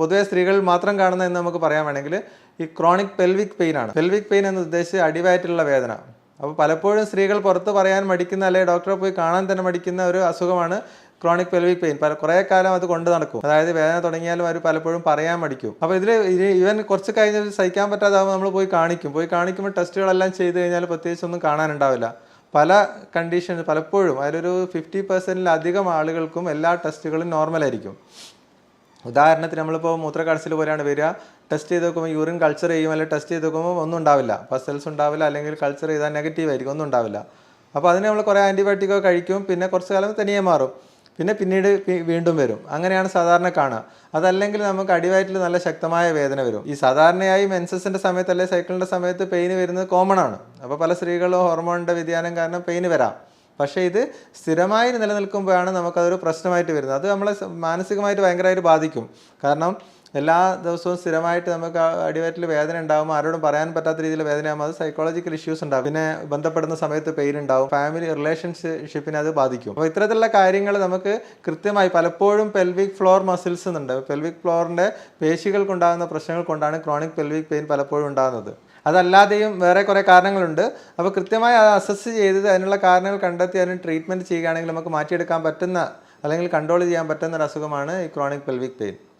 പൊതുവെ സ്ത്രീകൾ മാത്രം കാണുന്ന എന്ന് നമുക്ക് പറയാൻ വേണമെങ്കിൽ ഈ ക്രോണിക് പെൽവിക് പെയിൻ ആണ്. പെൽവിക് പെയിൻ എന്ന് ഉദ്ദേശിച്ച് അടിവയറ്റിലുള്ള വേദന. അപ്പോൾ പലപ്പോഴും സ്ത്രീകൾ പുറത്ത് പറയാൻ മടിക്കുന്ന അല്ലെങ്കിൽ ഡോക്ടറെ പോയി കാണാൻ തന്നെ മടിക്കുന്ന ഒരു അസുഖമാണ് ക്രോണിക് പെൽവിക് പെയിൻ പല കുറേ കാലം അത് കൊണ്ട് നടക്കും. അതായത് വേദന തുടങ്ങിയാലും അവർ പലപ്പോഴും പറയാൻ മടിക്കും. അപ്പോൾ ഇതിൽ ഇവൻ കുറച്ച് കഴിഞ്ഞ് സഹിക്കാൻ പറ്റാതാവുമ്പോൾ നമ്മൾ പോയി കാണിക്കും. പോയി കാണിക്കുമ്പോൾ ടെസ്റ്റുകളെല്ലാം ചെയ്ത് കഴിഞ്ഞാൽ പ്രത്യേകിച്ചൊന്നും കാണാനുണ്ടാവില്ല. പല കണ്ടീഷൻ പലപ്പോഴും അതിലൊരു ഫിഫ്റ്റി പെർസെന്റിലധികം ആളുകൾക്കും എല്ലാ ടെസ്റ്റുകളും നോർമൽ ആയിരിക്കും. ഉദാഹരണത്തിന് നമ്മളിപ്പോൾ മൂത്രക്കടച്ചിൽ പോലെയാണ് വരിക. ടെസ്റ്റ് ചെയ്ത് നോക്കുമ്പോൾ യൂറിൻ കൾച്ചർ ചെയ്യും അല്ലെങ്കിൽ ടെസ്റ്റ് ചെയ്ത് നോക്കുമ്പോൾ ഒന്നും ഉണ്ടാവില്ല. പസൽസ് ഉണ്ടാവില്ല അല്ലെങ്കിൽ കൾച്ചർ ചെയ്താൽ നെഗറ്റീവ് ആയിരിക്കും ഒന്നും ഉണ്ടാവില്ല. അപ്പോൾ അതിന് നമ്മൾ കുറേ ആന്റിബയോട്ടിക്കോ കഴിക്കും പിന്നെ കുറച്ച് കാലം തനിയെ മാറും. പിന്നെ പിന്നീട് വീണ്ടും വരും. അങ്ങനെയാണ് സാധാരണ കാണുക. അതല്ലെങ്കിൽ നമുക്ക് അടിവയറ്റിൽ നല്ല ശക്തമായ വേദന വരും. ഈ സാധാരണയായി മെൻസസിന്റെ സമയത്ത് അല്ലെങ്കിൽ സൈക്കിളിന്റെ സമയത്ത് പെയിന് വരുന്നത് കോമൺ ആണ്. അപ്പോൾ പല സ്ത്രീകളും ഹോർമോണിന്റെ വ്യതിയാനം കാരണം പെയിന് വരാം. പക്ഷേ ഇത് സ്ഥിരമായി നിലനിൽക്കുമ്പോഴാണ് നമുക്കതൊരു പ്രശ്നമായിട്ട് വരുന്നത്. അത് നമ്മളെ മാനസികമായിട്ട് ഭയങ്കരമായിട്ട് ബാധിക്കും. കാരണം എല്ലാ ദിവസവും സ്ഥിരമായിട്ട് നമുക്ക് അടിവയറ്റിൽ വേദന ഉണ്ടാവും. ആരോടും പറയാൻ പറ്റാത്ത രീതിയിൽ വേദനയാകുമ്പോൾ അത് സൈക്കോളജിക്കൽ ഇഷ്യൂസ് ഉണ്ടാകും പിന്നെ ബന്ധപ്പെടുന്ന സമയത്ത് പെയിൻ ഉണ്ടാവും ഫാമിലി റിലേഷൻഷിപ്പിനെ അത് ബാധിക്കും. അപ്പോൾ ഇത്തരത്തിലുള്ള കാര്യങ്ങൾ നമുക്ക് കൃത്യമായി പലപ്പോഴും പെൽവിക് ഫ്ലോർ മസിൽസ് ഉണ്ട് പെൽവിക് ഫ്ലോറിന്റെ പേശികൾക്കുണ്ടാകുന്ന പ്രശ്നങ്ങൾ കൊണ്ടാണ് ക്രോണിക് പെൽവിക് പെയിൻ പലപ്പോഴും ഉണ്ടാകുന്നത്. അതല്ലാതെയും വേറെ കുറേ കാരണങ്ങളുണ്ട്. അപ്പോൾ കൃത്യമായി അത് അസസ് ചെയ്ത് അതിനുള്ള കാരണങ്ങൾ കണ്ടെത്തി അതിന് ട്രീറ്റ്മെന്റ് ചെയ്യുകയാണെങ്കിൽ നമുക്ക് മാറ്റിയെടുക്കാൻ പറ്റുന്ന അല്ലെങ്കിൽ കൺട്രോൾ ചെയ്യാൻ പറ്റുന്ന ഒരു അസുഖമാണ് ഈ ക്രോണിക് പെൽവിക് പെയിൻ